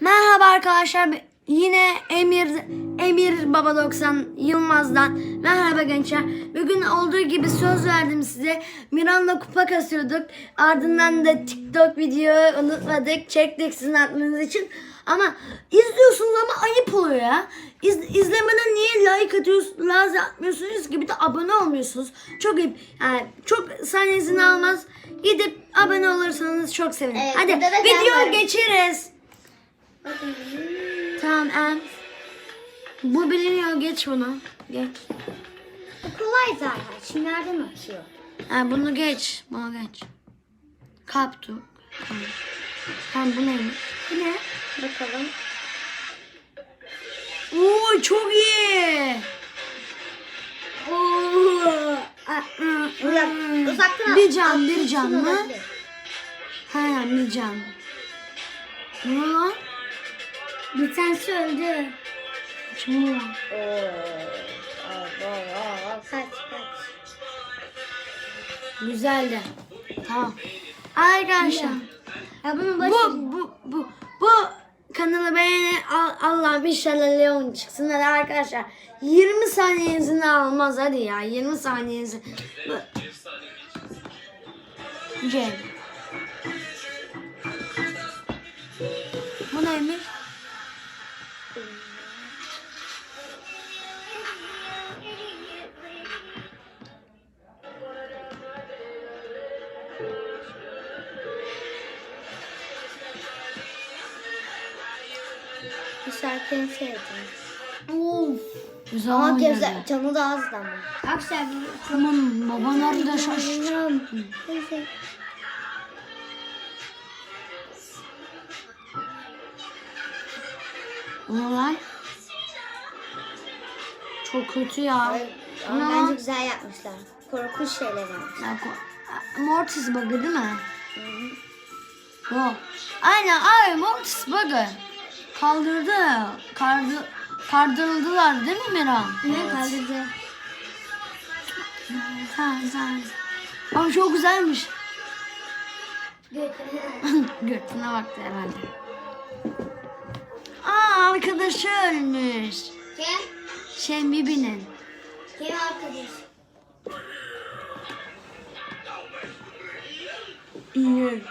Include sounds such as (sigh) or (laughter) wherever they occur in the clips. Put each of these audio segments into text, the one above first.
Merhaba arkadaşlar. Yine Emir Emir Baba 90 Yılmaz'dan merhaba gençler. Bugün olduğu gibi söz verdim size. Miran'la kupa kasıyorduk. Ardından da TikTok videoyu unutmadık. Çektik sizin aklınız için. Ama izliyorsunuz ama ayıp oluyor ya. İz, izlemeden niye like atıyorsunuz, like atmıyorsunuz ki bir de abone olmuyorsunuz. Çok ayıp. Yani çok saniyesini almaz. Gidip abone olursanız çok sevinirim. Evet, Hadi video geçeriz. Tamam en. Bu biliniyor geç bunu. Geç. Bu kolay zaten. Şimdi nereden açıyor? Ha, bunu geç. Bunu geç. Kaptu. Tamam. Tamam bu neymiş? Bu ne? Bakalım. Oo çok iyi. Oo. Uzak, uzaktan Bir can, bir can mı? Ha bir can. Ne lan? Bir tanesi öldü. Kim oo. Kaç kaç. Güzeldi. Tamam. Arkadaşlar. Ya bunu baş Bu bu bu bu kanalı beğeni Al- Allah'ım inşallah Leon çıksın hadi arkadaşlar 20 saniyenizi almaz hadi ya 20 saniyenizi Cem Bu neymiş? Bu şarkıyı sevdim. Of. Güzel Ama güzel. Canı da azdı ama. Arkadaşlar Tamam baba nerede şaşırdı. Neyse. O ne lan? Çok kötü ya. Ama Ne bence güzel yapmışlar. Korkunç şeyler var. Ya, Mortis bug'ı değil mi? Yok. Aynen ay Mortis bug'ı. Kaldırdı. Kardı, kardırıldılar değil mi Miran? Ne kaldırdı? Sen sen. Ama çok güzelmiş. Götüne (laughs) baktı herhalde. Aa arkadaşı ölmüş. Kim? Şey Bibi'nin. Kim arkadaş? İyi.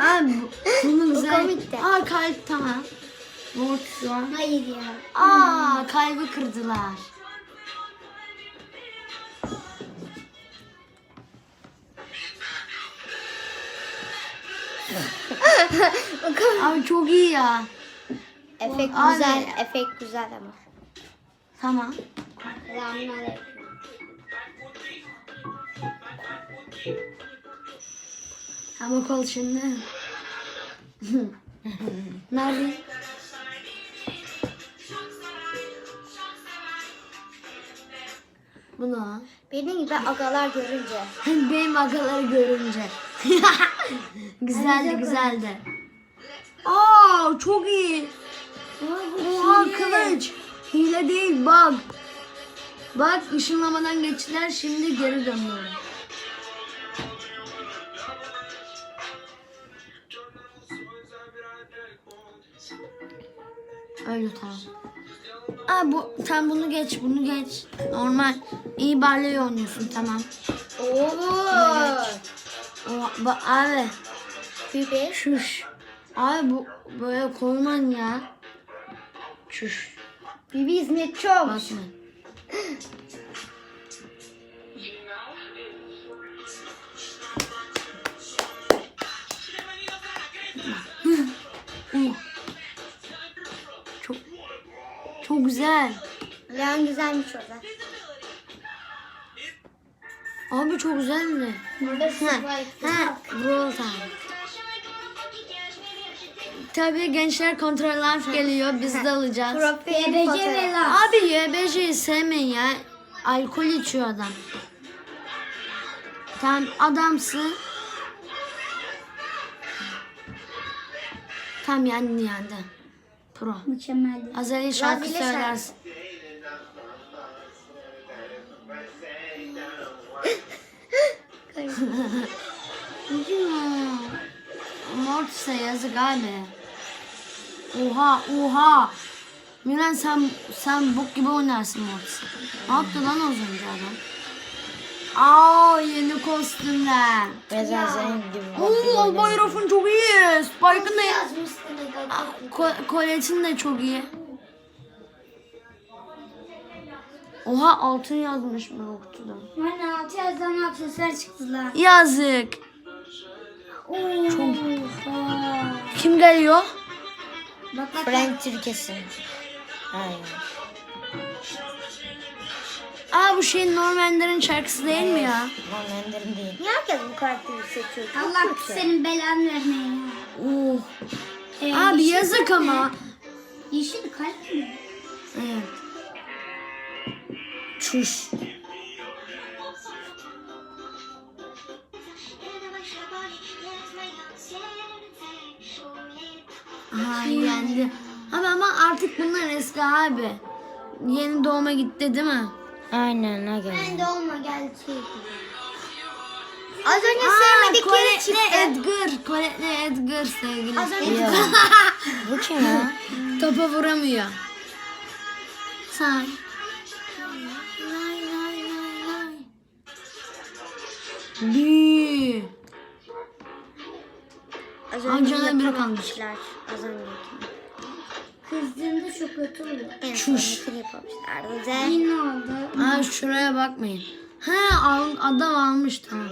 Abi bu, bunun güzel. komikti. Aa kalp tamam. Mortis var. Hayır ya. Aa kalbi kırdılar. (laughs) Abi çok iyi ya. Efekt Abi. güzel, efekt güzel ama. Tamam. Selamünaleyküm. Ama kol şimdi. (laughs) Nerede? Bu ne? Benim gibi agalar görünce. (laughs) Benim agaları görünce. (laughs) güzeldi güzeldi. Aa çok iyi. Oha kılıç. Hile değil bak. Bak ışınlamadan geçtiler şimdi geri döndüler. Öyle tamam. Aa bu sen bunu geç bunu geç. Normal. İyi baleye oynuyorsun tamam. Oo. O, ba, abi Bibi. şuş. Abi bu böyle koyman ya. Şuş. Bibi hizmetçi olmuş. Bakma. Çok çok güzel. Leon güzelmiş orada. Abi çok güzel mi? Burada Ha, ha, Time. Tabii gençler kontroller geliyor. Biz de alacağız. Profil fotoğraf. Abi YBC'yi sevmeyin ya. Alkol içiyor adam. Tamam adamsın. Tam yendi yendi. Pro. Mükemmel. Azali şarkı şarkı. söylersin. (laughs) (laughs) Mor Mortis'e yazık abi. Oha oha. Miran sen sen bok gibi oynarsın Mortis'e. Ne yaptı lan az önce adam? Aa yeni kostümler. Biraz senin gibi. Oo Bayraf'ın çok iyi. Spike'ın da. Ko- Colette'in de çok iyi. Oha altın yazmış mı kutuda? Bana altı yazdan aksesuar çıktılar. Yazık. Çok. Kim geliyor? Bak bak. Frank Türkesin. Aynen. Aa bu şeyin Normander'in şarkısı değil mi ya? Ender'in değil. Niye herkes bu karakteri seçiyor? Allah senin belanı vermeye ya. Oh. Ee, Abi yeşil yazık kalp ama. ne? Yeşil kalp mi? Evet. Çüş. Yendi. Abi ama artık bunlar eski abi. Yeni doğuma gitti değil mi? Aynen ne geldi. Ben de olma gerçek. Az önce sevmedikleri çıktı. Edgar. Colette'le Edgar sevgili. Az önce Ya. (laughs) Bu kim ya? Topa vuramıyor. Say. Bir. Az Ancana biri kalmış. Az önceki. Kızdığında çok kötü oluyor. En Çüş. son yapmışlardı. Güzel. Ne oldu? Aa şuraya bakmayın. He al, adam almış tamam.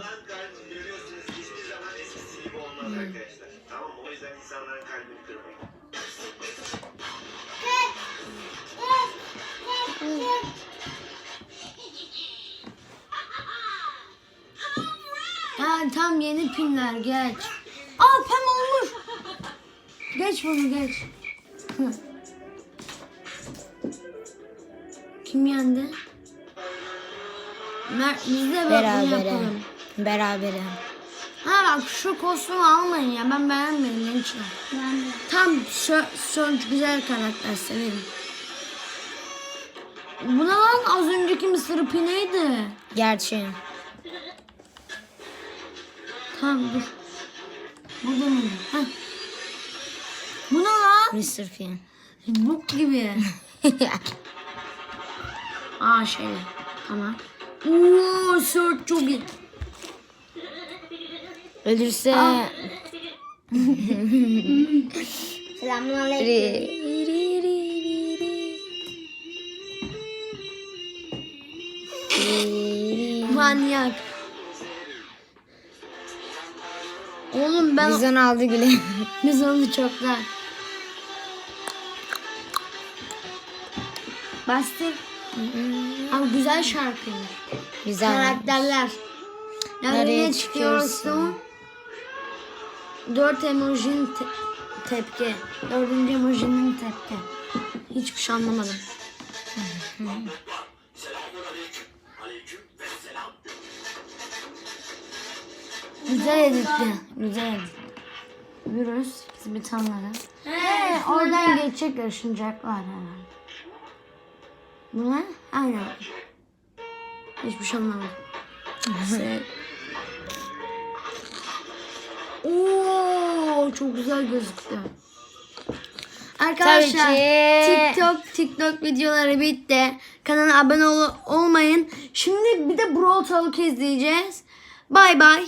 Tamam o yüzden insanların kalbini kırmayın. Ha tam yeni pinler geç. Aa. Geç bunu geç. Hı. Kim yendi? Mer biz de Berabere. yapalım. Berabere. Ha bak şu kostümü almayın ya ben beğenmedim gençler. Ben de. Tam sö Surge güzel karakter severim. Bu ne lan az önceki Mr. P neydi? Gerçi. Tamam dur. Burada mı? Heh. Bu ne lan? Mr. P. Bok gibi. (laughs) Aa şey. Tamam. Oo Surge çok iyi. Ölürse... Selamünaleyküm. (laughs) Manyak. Oğlum ben Bizon aldı güle. biz onu çoklar. Bastır. Ama güzel şarkıymış. Güzel. Karakterler. Yani Nereye ne çıkıyorsun? Dört emojinin te- tepki. Dördüncü emojinin tepki. Hiçbir şey anlamadım. Güzel editti. Güzel edit. Virüs bir tanları. He, oradan geçecek yaşayacaklar herhalde. Bu ne? Aynen. Hiçbir şey anlamadım. Se- Oo, çok güzel gözüktü. Arkadaşlar. TikTok TikTok videoları bitti. Kanala abone ol- olmayın. Şimdi bir de Brawl Talk izleyeceğiz. Bay bay.